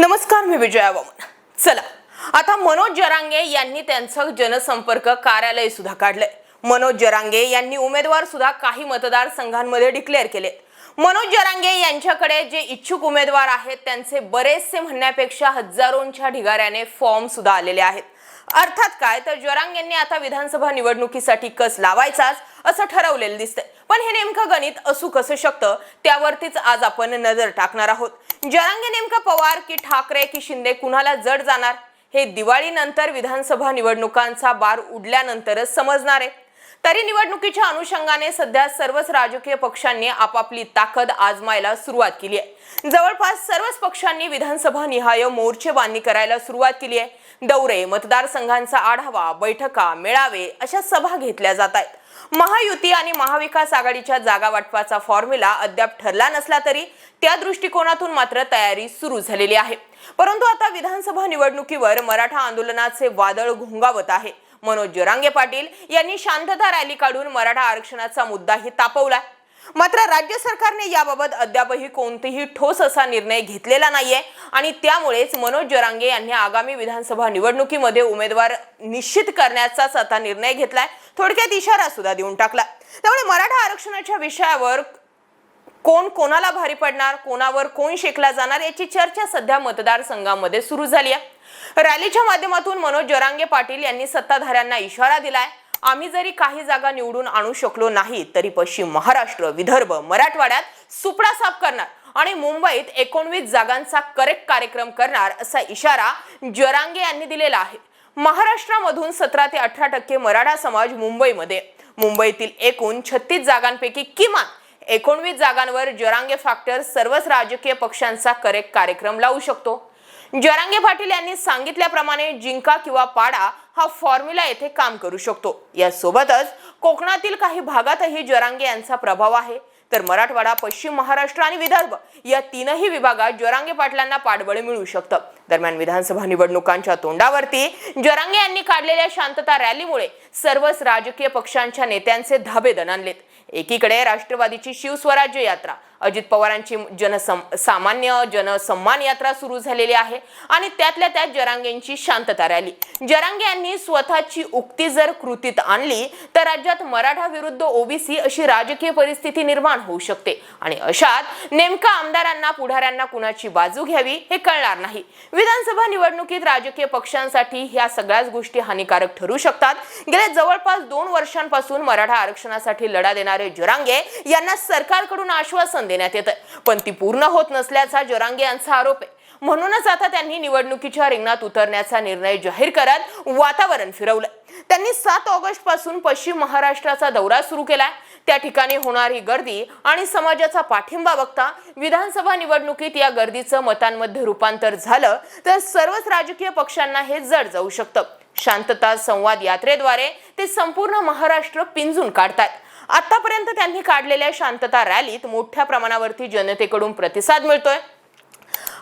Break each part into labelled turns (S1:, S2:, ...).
S1: नमस्कार मी विजया वामन. चला आता मनोज जरांगे यांनी त्यांचं जनसंपर्क कार्यालय सुद्धा काढलंय. मनोज जरांगे यांनी उमेदवार सुद्धा काही मतदारसंघांमध्ये डिक्लेअर केले मनोज जरांगे यांच्याकडे जे इच्छुक उमेदवार आहेत त्यांचे बरेचसे म्हणण्यापेक्षा हजारोंच्या ढिगाऱ्याने फॉर्म सुद्धा आलेले आहेत. अर्थात काय? तर जरांग यांनी आता विधानसभा निवडणुकीसाठी कस लावायचाच असं ठरवलेलं दिसतंय. पण हे नेमकं गणित असू कसं शकतं त्यावरतीच आज आपण नजर टाकणार आहोत. जरांगे नेमकं पवार की ठाकरे की शिंदे कुणाला जड जाणार? हे दिवाळीनंतर विधानसभा निवडणुकांचा बार उडल्यानंतरच समजणार आहे. तरी निवडणुकीच्या अनुषंगाने सध्या सर्वच राजकीय पक्षांनी आपापली ताकद आजमायला सुरुवात केली आहे. जवळपास सर्वच पक्षांनी विधानसभा निहाय मोर्चे बांधणी करायला सुरुवात केली आहे. दौरे मतदारसंघांचा आढावा बैठका मेळावे अशा सभा घेतल्या जात आहेत. महायुती आणि महाविकास आघाडीच्या जागा वाटपाचा फॉर्म्युला अद्याप ठरला नसला तरी त्या दृष्टिकोनातून मात्र तयारी सुरू झालेली आहे. परंतु आता विधानसभा निवडणुकीवर मराठा आंदोलनाचे वादळ घोंगावत आहे. मनोज जरांगे पाटील यांनी शांतता रॅली काढून मराठा आरक्षणाचा मुद्दाही तापवलाय. मात्र राज्य सरकारने याबाबत अद्यापही कोणतेही ठोस असा निर्णय घेतलेला नाहीये. आणि त्यामुळेच मनोज जरांगे यांनी आगामी विधानसभा निवडणुकीमध्ये उमेदवार निश्चित करण्याचाच आता निर्णय घेतलाय. थोडक्यात इशारा सुद्धा देऊन टाकला. त्यामुळे मराठा आरक्षणाच्या विषयावर कोण कोणाला भारी पडणार कोणावर कोण शेकला जाणार याची चर्चा सध्या मतदारसंघामध्ये सुरू झाली आहे रॅलीच्या माध्यमातून मनोज जरांगे पाटील यांनी सत्ताधाऱ्यांना इशारा दिलाय. आम्ही जरी काही जागा निवडून आणू शकलो नाही तरी पश्चिम महाराष्ट्र विदर्भ मराठवाड्यात सुपडा साफ करणार आणि मुंबईत एकोणवीस जागांचा करेक्ट कार्यक्रम करणार असा इशारा जरांगे यांनी दिलेला आहे. महाराष्ट्रामधून सतरा ते अठरा टक्के मराठा समाज मुंबईमध्ये. मुंबईतील एकूण छत्तीस जागांपैकी किमान एकोणवीस जागांवर जरांगे फॅक्टर सर्वच राजकीय पक्षांचा करेक्ट कार्यक्रम लावू शकतो. जरांगे पाटील यांनी सांगितल्याप्रमाणे जिंका किंवा पाडा हा फॉर्म्युला येथे काम करू शकतो. यासोबतच कोकणातील काही भागातही जरांगे यांचा प्रभाव आहे. तर मराठवाडा पश्चिम महाराष्ट्र आणि विदर्भ या तीनही विभागात जरांगे पाटलांना पाठबळ मिळू शकतं. दरम्यान विधानसभा निवडणुकांच्या तोंडावरती जरांगे यांनी काढलेल्या शांतता रॅलीमुळे सर्वच राजकीय पक्षांच्या नेत्यांचे धाबे दणानलेत एकीकडे राष्ट्रवादीची शिवस्वराज्य यात्रा अजित पवारांची जनसम सामान्य जनसन्मान यात्रा सुरू झालेली आहे आणि त्यातल्या त्यात जरांगेंची शांतता रॅली. जरांगे यांनी स्वतःची उक्ती जर कृतीत आणली तर राज्यात मराठा विरुद्ध ओबीसी अशी राजकीय परिस्थिती निर्माण होऊ शकते. आणि अशात नेमका आमदारांना पुढाऱ्यांना कुणाची बाजू घ्यावी हे कळणार नाही. विधानसभा निवडणुकीत राजकीय पक्षांसाठी ह्या सगळ्याच गोष्टी हानिकारक ठरू शकतात. गेल्या जवळपास दोन वर्षांपासून मराठा आरक्षणासाठी लढा देणारे जरांगे यांना सरकारकडून आश्वासन देण्यात येतं पण ती पूर्ण होत नसल्याचा जरांगे यांचा आरोप आहे. म्हणूनच आता त्यांनी निवडणुकीच्या रिंगणात उतरण्याचा निर्णय जाहीर करत वातावरण फिरवलं त्यांनी सात ऑगस्टपासून पश्चिम महाराष्ट्राचा दौरा सुरू केला त्या ठिकाणी होणारी गर्दी आणि समाजाचा पाठिंबा बघता विधानसभा निवडणुकीत या गर्दीचं मतांमध्ये रूपांतर झालं तर सर्वच राजकीय पक्षांना हे जड जाऊ शकतं. शांतता संवाद यात्रेद्वारे ते संपूर्ण महाराष्ट्र पिंजून काढतात आतापर्यंत त्यांनी काढलेल्या शांतता रॅलीत मोठ्या प्रमाणावरती जनतेकडून प्रतिसाद मिळतोय.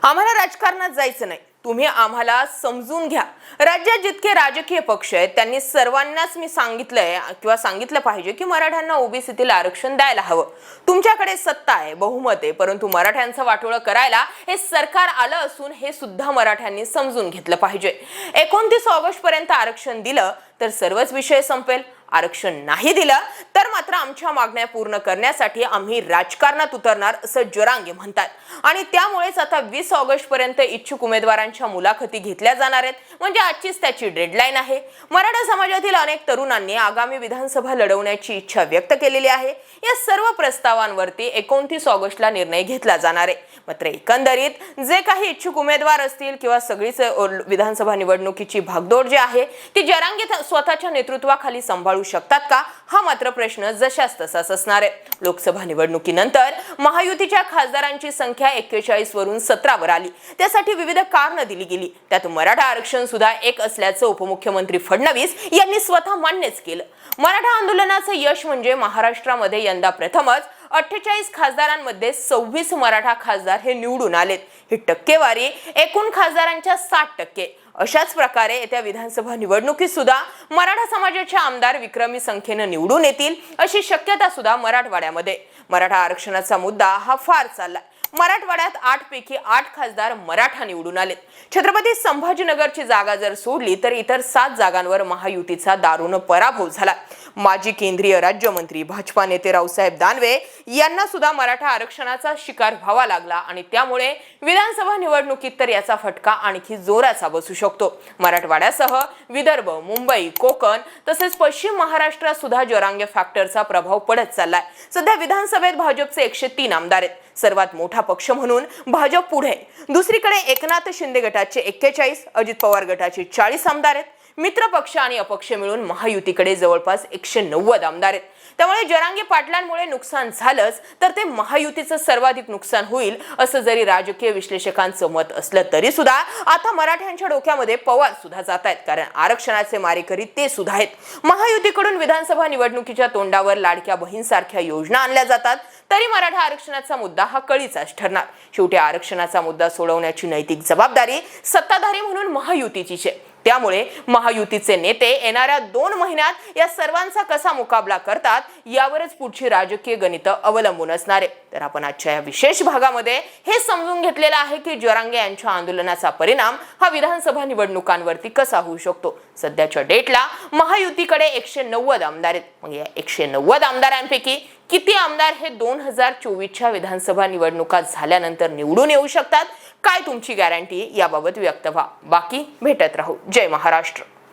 S1: आम्हाला राजकारणात जायचं नाही. तुम्ही आम्हाला समजून घ्या. राज्यात जितके राजकीय पक्ष आहेत त्यांनी सर्वांनाच मी सांगितलंय किंवा सांगितलं पाहिजे की मराठ्यांना ओबीसीतील आरक्षण द्यायला हवं. तुमच्याकडे सत्ता आहे बहुमत आहे परंतु मराठ्यांचं वाटोळं करायला हे सरकार आलं असून हे सुद्धा मराठ्यांनी समजून घेतलं पाहिजे. एकोणतीस ऑगस्ट पर्यंत आरक्षण दिलं तर सर्वच विषय संपेल. आरक्षण नाही दिलं तर मात्र आमच्या मागण्या पूर्ण करण्यासाठी आम्ही राजकारणात उतरणार असं जरांगे म्हणतात. आणि त्यामुळेच आता वीस ऑगस्ट पर्यंत इच्छुक उमेदवारांच्या मुलाखती घेतल्या जाणार आहेत. म्हणजे आजचीच त्याची डेडलाईन आहे. मराठा समाजातील अनेक तरुणांनी आगामी विधानसभा लढवण्याची इच्छा व्यक्त केलेली आहे. या सर्व प्रस्तावांवरती एकोणतीस ऑगस्टला निर्णय घेतला जाणार आहे. मात्र एकंदरीत जे काही इच्छुक उमेदवार असतील किंवा सगळीच विधानसभा निवडणुकीची भागदौड जी आहे ती जरांगे स्वतःच्या नेतृत्वाखाली सांभाळू शकतात का? हा मात्र प्रश्न जशाच तसाच असणार आहे. लोकसभा निवडणुकीनंतर महायुतीच्या खासदारांची संख्या एक्केचाळीस वरून सतरावर आली. त्यासाठी विविध कारणं दिली गेली. त्यात मराठा आरक्षण सुद्धा एक असल्याचं उपमुख्यमंत्री फडणवीस यांनी स्वतः मान्यच केलं. मराठा आंदोलनाचं यश म्हणजे महाराष्ट्रामध्ये यंदा प्रथमच अठ्ठेचाळीस खासदारांमध्ये सव्वीस मराठा खासदार हे निवडून आलेत. ही टक्केवारी एकूण खासदारांच्या साठ टक्के. अशाच प्रकारे येत्या विधानसभा निवडणुकीत सुद्धा मराठा समाजाचे आमदार विक्रमी संख्येनं निवडून येतील अशी शक्यता सुद्धा मराठवाड्यामध्ये. मराठा आरक्षणाचा मुद्दा हा फार चालला मराठवाड्यात आठ पैकी आठ खासदार मराठा निवडून आलेत छत्रपती संभाजीनगरची जागा जर सोडली तर इतर सात जागांवर महायुतीचा दारुण पराभव झाला. माजी केंद्रीय राज्यमंत्री भाजपा नेते रावसाहेब दानवे यांना सुद्धा मराठा आरक्षणाचा शिकार व्हावा लागला आणि त्यामुळे विधानसभा निवडणुकीत तर याचा फटका आणखी जोराचा बसू शकतो. मराठवाड्यासह विदर्भ मुंबई कोकण तसेच पश्चिम महाराष्ट्रात सुद्धा जरांगे फॅक्टरचा प्रभाव पडत चाललाय. सध्या विधानसभेत भाजपचे एकशे तीन आमदार आहेत. सर्वात मोठा पक्ष म्हणून भाजप पुढे. दुसरीकडे एकनाथ शिंदे गटाचे एक्केचाळीस अजित पवार गटाचे चाळीस आमदार आहेत. मित्र पक्ष आणि अपक्ष मिळून महायुतीकडे जवळपास एकशे नव्वद आमदार आहेत. त्यामुळे जरांगे पाटलांमुळे नुकसान झालंच तर ते महायुतीचं सर्वाधिक नुकसान होईल असं जरी राजकीय विश्लेषकांचं मत असलं तरी सुद्धा आता मराठ्यांच्या डोक्यामध्ये पवार सुद्धा जात आहेत कारण आरक्षणाचे मारेकरी ते सुद्धा आहेत. महायुतीकडून विधानसभा निवडणुकीच्या तोंडावर लाडक्या बहीणसारख्या योजना आणल्या जातात. तरी मराठा आरक्षणाचा मुद्दा हा कळीचाच ठरणार शेवटी आरक्षणाचा मुद्दा सोडवण्याची नैतिक जबाबदारी सत्ताधारी म्हणून महायुतीचीच आहे. त्यामुळे महायुतीचे नेते येणाऱ्या दोन महिन्यात या सर्वांचा कसा मुकाबला करतात यावरच पुढची राजकीय गणितं अवलंबून असणार आहे. तर आपण आजच्या या विशेष भागामध्ये हे समजून घेतलेलं आहे की जरांगे यांच्या आंदोलनाचा परिणाम हा विधानसभा निवडणुकांवरती कसा होऊ शकतो. सध्याच्या डेटला महायुतीकडे एकशे नव्वद आमदार आहेत. मग या एकशे नव्वद आमदारांपैकी किती आमदार हे दोन हजार चोवीसच्या विधानसभा निवडणुका झाल्यानंतर निवडून येऊ शकतात? काय तुमची गॅरंटी याबाबत व्यक्त व्हा. बाकी भेटत राहू. जय महाराष्ट्र.